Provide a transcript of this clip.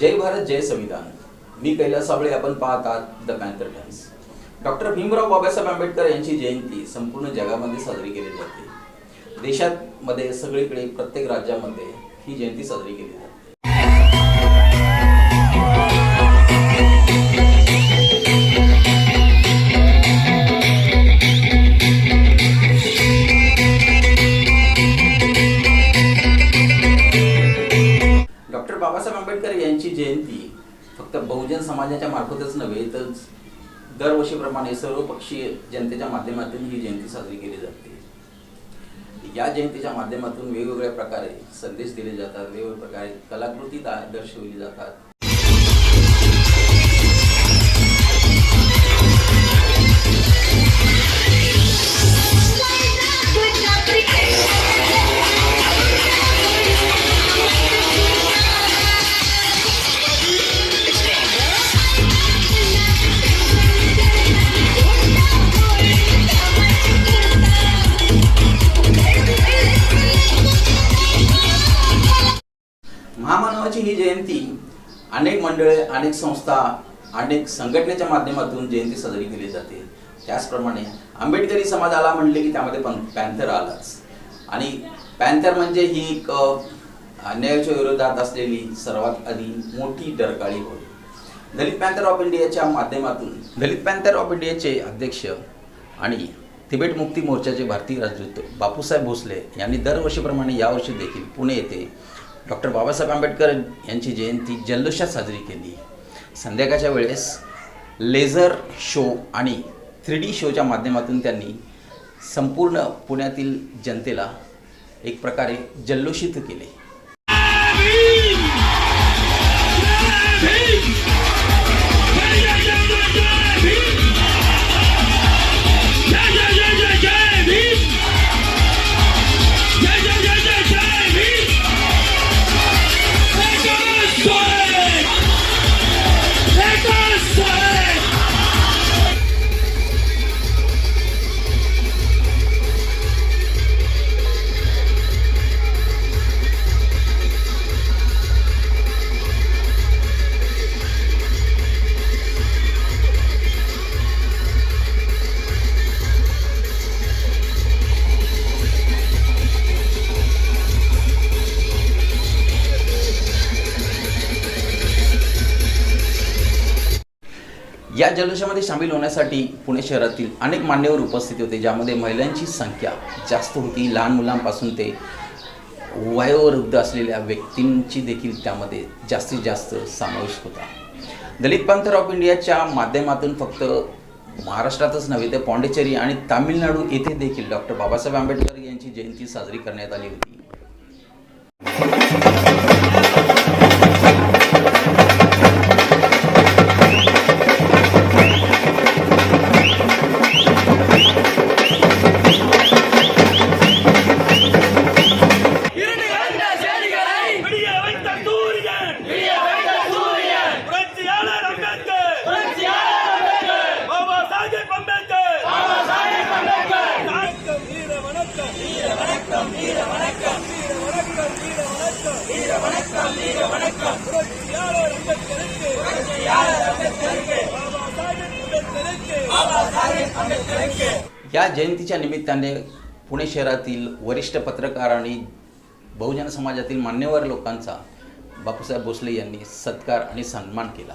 जय भारत जय संविधान. मी कैलास साबळे आपण पाहत आहात the panther times doctor Bhimrao Babasaheb Ambedkar यांची जयंती संपूर्ण जगामध्ये साजरी केली जाते. देशात मध्ये सगळीकडे प्रत्येक राज्यामध्ये ही जयंती साजरी केली जाते. फक्त बहुजन समाजाच्या मार्फतच नव्हे तर दरवर्षीप्रमाणे सर्वपक्षीय जनतेच्या माध्यमातून ही जयंती साजरी केली जाते. या जयंतीच्या माध्यमातून वेगवेगळ्या प्रकारे संदेश दिले जातात वेगवेगळ्या प्रकारे कलाकृती दर्शवली जातात. महामानवाची ही जयंती अनेक मंडळे अनेक संस्था अनेक संघटनेच्या माध्यमातून जयंती साजरी केली जाते. त्याचप्रमाणे आंबेडकरी समाजाला म्हणले की त्यामध्ये पण पॅन्थर आलाच. आणि पॅन्थर म्हणजे ही एक अन्यायाच्या विरोधात असलेली सर्वात आधी मोठी डरकाळी होय. दलित पॅन्थर ऑफ इंडियाच्या माध्यमातून दलित पॅन्थर ऑफ इंडियाचे अध्यक्ष आणि तिबेट मुक्ती मोर्चाचे भारतीय राजदूत बापूसाहेब भोसले यांनी दरवर्षीप्रमाणे यावर्षी देखील पुणे येथे डॉक्टर बाबासाहेब आंबेडकर यांची जयंती जल्लोषात साजरी केली. संध्याकाळच्या वेळेस लेझर शो आणि थ्री डी शोच्या माध्यमातून त्यांनी संपूर्ण पुण्यातील जनतेला एक प्रकारे जल्लोषित केले. या जल्लोषामध्ये सामील होण्यासाठी पुणे शहरातील अनेक मान्यवर उपस्थित होते ज्यामध्ये महिलांची संख्या जास्त होती. लहान मुलांपासून ते वयोवृद्ध असलेल्या व्यक्तींची देखील त्यामध्ये जास्तीत जास्त समावेश होता. दलित पंथर ऑफ इंडियाच्या माध्यमातून फक्त महाराष्ट्रातच नव्हे तर पॉंडिचेरी आणि तामिळनाडू येथे देखील डॉक्टर बाबासाहेब आंबेडकर यांची जयंती साजरी करण्यात आली होती. या जयंतीच्या निमित्ताने पुणे शहरातील वरिष्ठ पत्रकार आणि बहुजन समाजातील मान्यवर लोकांचा बापूसाहेब भोसले यांनी सत्कार आणि सन्मान केला.